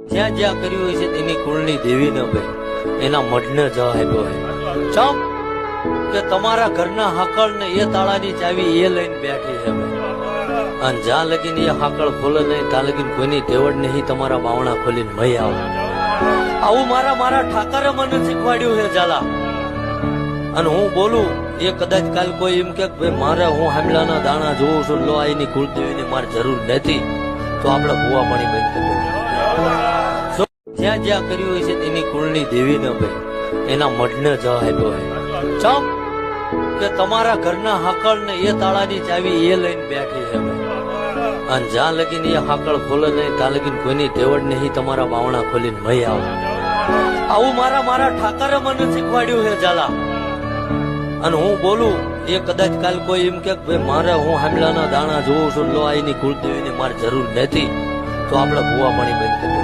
જ્યાં જ્યાં કર્યું હોય છે એની કુળની દેવીને ભાઈ, એના મઢને જ ચમ કે તમારા ઘરના હાકળ ને એ તાળાની ચાવી એ લઈને બેઠી છે અને જ્યાં લગીને એ હાકળ ખોલે નહીં, ત્યાં લગીને કોઈની તેવડ નહીં, તમારા બાવણા ખોલીને મય આવે. આવું મારા મારા ઠાકરે મને શીખવાડ્યું છે, ઝાલા. અને હું બોલું, એ કદાચ કાલ કોઈ એમ કે ભાઈ, મારે હું હામલાના દાણા જોઉં છું, લો આઈની કુળદેવીની મારે જરૂર નથી. તો આપણે ભૂવા પાણી બંધ કરી જ્યાં જ્યાં કર્યું હોય છે તેની કુળની દેવીને ભાઈ એના મઢને જ આપ્યો હોય. કે તમારા ઘરના હાકળ ને એ તાળાની ચાવી એ લઈને બેઠી છે અને જ્યાં લગીન એ હાકળ ખોલે નહીં, ત્યાં લગીન કોઈની તેવડ નહીં, તમારા બાવણા ખોલીને મય આવે. આવું મારા મારા ઠાકરે મને શીખવાડ્યું છે, ઝાલા. અને હું બોલું, એ કદાચ કાલ કોઈ એમ કે ભાઈ, મારે હું હામલાના દાણા જોઉં છું, લો આઈની કુળદેવીની મારે જરૂર નથી. તો આપણે ભૂવા પાણી બંધ કરી.